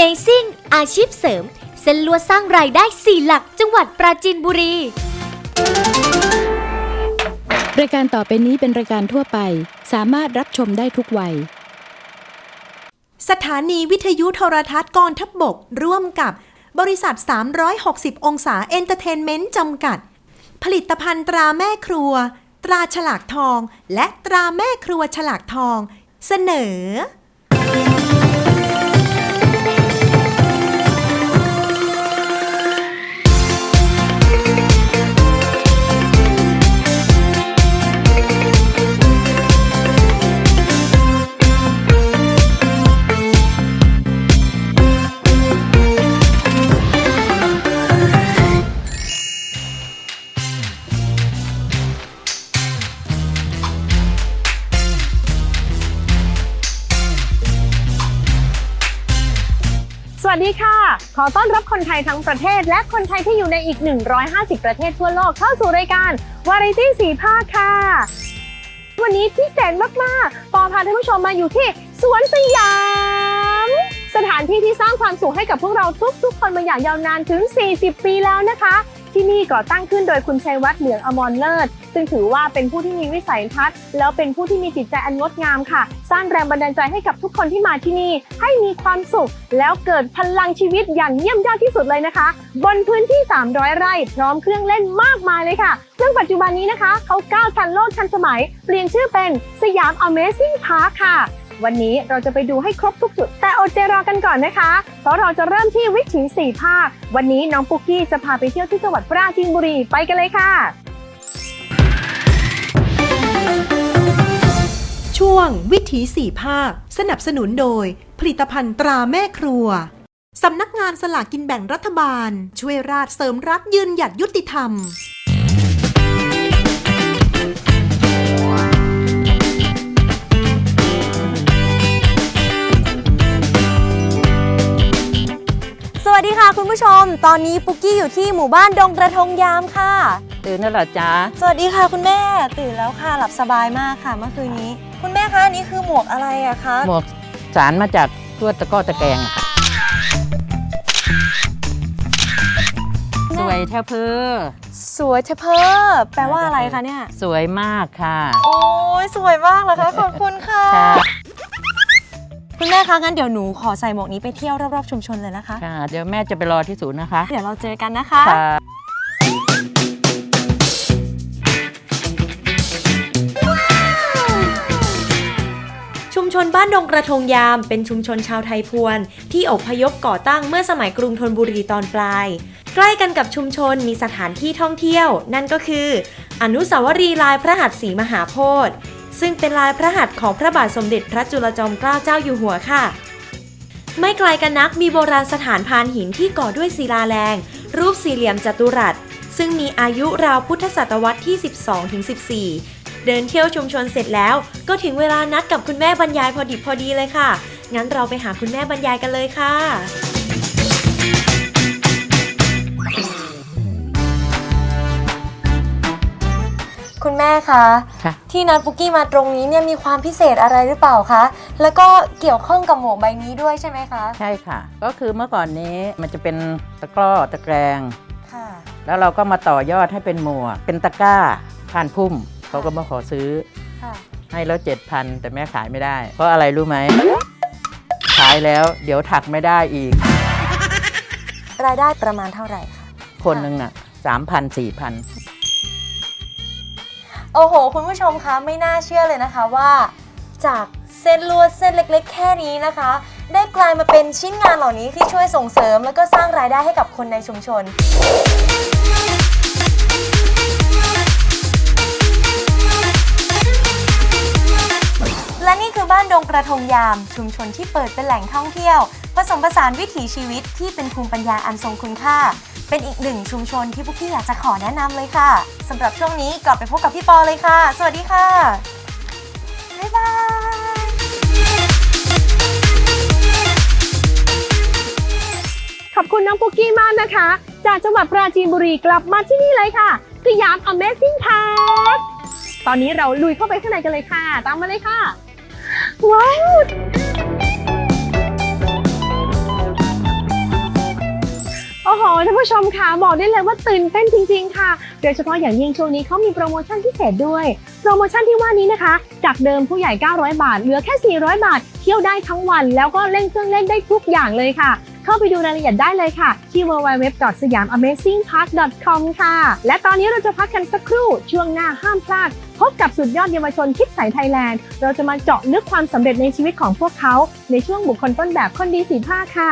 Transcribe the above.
Amazing อาชีพเสริม เส้นลวดสร้างรายได้ 4 หลักจังหวัดปราจีนบุรี รายการต่อไปนี้เป็นรายการทั่วไป สามารถรับชมได้ทุกวัย สถานีวิทยุโทรทัศน์กองทัพบบก ร่วมกับบริษัท 360 องศาเอนเตอร์เทนเมนต์จำกัด ผลิตภัณฑ์ตราแม่ครัว ตราฉลากทอง และตราแม่ครัวฉลากทอง เสนอ วัสดีค่ะ ขอต้อนรับคนไทยทั้งประเทศ และคนไทยที่อยู่ในอีก 150 ประเทศทั่วโลกเข้าสู่รายการวาไรตี้สีภาคค่ะ วันนี้พิเศษมากๆปอพาท่านผู้ชมมาอยู่ที่สวนสยาม สถานที่ที่สร้างความสุขให้กับพวกเราทุกๆ คนมาอย่างยาวนานถึง 40 ปีแล้วนะคะ ที่นี่ก่อตั้งขึ้นโดยคุณชัยวัฒน์เหลืองอมรเลิศซึ่งถือว่าเป็นผู้ที่มีวิสัยทัศน์ แล้วเป็นผู้ที่มีจิตใจอันงดงามค่ะ สร้างแรงบันดาลใจให้กับทุกคนที่มาที่นี่ ให้มีความสุข แล้วเกิดพลังชีวิตอย่างเยี่ยมยอดที่สุดเลยนะคะ บนพื้นที่ 300 ไร่พร้อมเครื่องเล่นมากมายเลยค่ะ ซึ่งปัจจุบันนี้นะคะเขาก้าวทันโลกทันสมัย เปลี่ยนชื่อเป็นสยาม Amazing Park ค่ะ วันนี้เราจะไปดูให้ครบทุกจุด แต่อดใจรอกันก่อนนะคะ เพราะเราจะเริ่มที่วิถีสี่ภาค วันนี้น้องปุ๊กกี้จะพาไปเที่ยวที่จังหวัดปราจีนบุรี ไปกันเลยค่ะ ช่วงวิถีสี่ภาค สนับสนุนโดย ผลิตภัณฑ์ตราแม่ครัวสำนักงานสลากกินแบ่งรัฐบาล ช่วยราชเสริมรักยืนหยัดยุติธรรม ม ตอนนี้ปุกกี้อยู่ที่หมู่บ้านดงกระทงยามค่ะ ตื่นแล้วเหรอจ๊ะ สวัสดีค่ะคุณแม่ ตื่นแล้วค่ะหลับสบายมากค่ะเมื่อคืนนี้ คุณแม่คะอันนี่คือหมวกอะไรอะคะหมวกสารมาจากตัวตะกร้อตะแกรงอะค่ะสวยเท่าเพื่อสวยเทเพอร์แปลว่าอะไรคะเนี่ย สวยมากค่ะ โอ้ยสวยมากเลยค่ะขอบคุณค่ะ ค่ะคุณแม่คะงั้นเดี๋ยวหนูขอใส่หมวกนี้ไปเที่ยวรอบๆชุมชนเลยนะคะ ค่ะ เดี๋ยวแม่จะไปรอที่ศูนย์นะคะเดี๋ยวเราเจอกันนะคะ ค่ะชุมชนบ้านดงกระทงยาม เป็นชุมชนชาวไทยพวน ที่อพยพก่อตั้งเมื่อสมัยกรุงธนบุรีตอนปลาย ใกล้กันกับชุมชนมีสถานที่ท่องเที่ยว นั่นก็คือ อนุสาวรีย์ลายพระหัตถ์ศรีมหาโพธิ์ ซึ่งเป็นลายพระหัตถ์ของพระบาทสมเด็จพระจุลจอมเกล้าเจ้าอยู่หัวค่ะ ไม่ไกลกันนักมีโบราณสถานพานหินที่ก่อด้วยศิลาแรง รูปสี่เหลี่ยมจัตุรัส ซึ่งมีอายุราวพุทธศตวรรษที่ 12-14 เดินเที่ยวชุมชนเสร็จแล้ว ก็ถึงเวลานัดกับคุณแม่บรรยายพอดิบพอดีเลยค่ะ งั้นเราไปหาคุณแม่บรรยายกันเลยค่ะ คุณแม่คะค่ะ ที่นัดปุกกี้มาตรงนี้เนี่ยมีความพิเศษอะไรหรือเปล่าคะ แล้วก็เกี่ยวข้องกับหมวกใบนี้ด้วยใช่ไหมคะใช่ค่ะ ก็คือเมื่อก่อนนี้มันจะเป็นตะกร้อตะแกรง ค่ะ แล้วเราก็มาต่อยอดให้เป็นหมวก เป็นตะกร้าผ่านพุ่มเขาก็มาขอซื้อ ค่ะ ให้แล้วเจ็ดพันแต่แม่ขายไม่ได้ เพราะอะไรรู้ไหม ขายแล้วเดี๋ยวถักไม่ได้อีก รายได้ประมาณเท่าไหร่คะคนหนึ่งน่ะสามพันสี่พัน โอ้โห คุณผู้ชมคะไม่น่าเชื่อเลยนะคะว่า จากเส้นลวดเส้นเล็กๆ แค่นี้นะคะ ได้กลายมาเป็นชิ้นงานเหล่านี้ที่ช่วยส่งเสริม แล้วก็สร้างรายได้ให้กับคนในชุมชน บ้านดงกระทงยาม ชุมชนที่เปิดเป็นแหล่งท่องเที่ยว ผสมผสานวิถีชีวิตที่เป็นภูมิปัญญาอันทรงคุณค่า เป็นอีกหนึ่งชุมชนที่พวกพี่อยากจะขอแนะนำเลยค่ะสำหรับช่วงนี้กลับไปพบกับพี่ปอเลยค่ะ สวัสดีค่ะ บ๊ายบายขอบคุณน้องปุกกี้มากนะคะ จากจังหวัดปราจีนบุรีกลับมาที่นี่เลยค่ะสยาม Amazing Park ตอนนี้เราลุยเข้าไปข้างในกันเลยค่ะ ตามมาเลยค่ะ ว้าว โอ้โหท่านผู้ชมคะบอกได้เลยว่าตื่นเต้นจริง ๆ ค่ะ โดยเฉพาะอย่างยิ่งช่วงนี้เขามีโปรโมชั่นพิเศษด้วย โปรโมชั่นที่ว่านี้นะคะ จากเดิมผู้ใหญ่ 900 บาท เหลือแค่ 400 บาท เที่ยวได้ทั้งวัน แล้วก็เล่นเครื่องเล่นได้ทุกอย่างเลยค่ะ เข้าไปดูรายละเอียดได้เลยค่ะ ที่ www.siamamazingpark.com ค่ะ และตอนนี้เราจะพักกันสักครู่ ช่วงหน้าห้ามพลาด พบกับสุดยอดเยาวชนคิดใสไทยแลนด์ เราจะมาเจาะลึกความสำเร็จในชีวิตของพวกเขา ในช่วงบุคคลต้นแบบคนดีสีผ้าค่ะ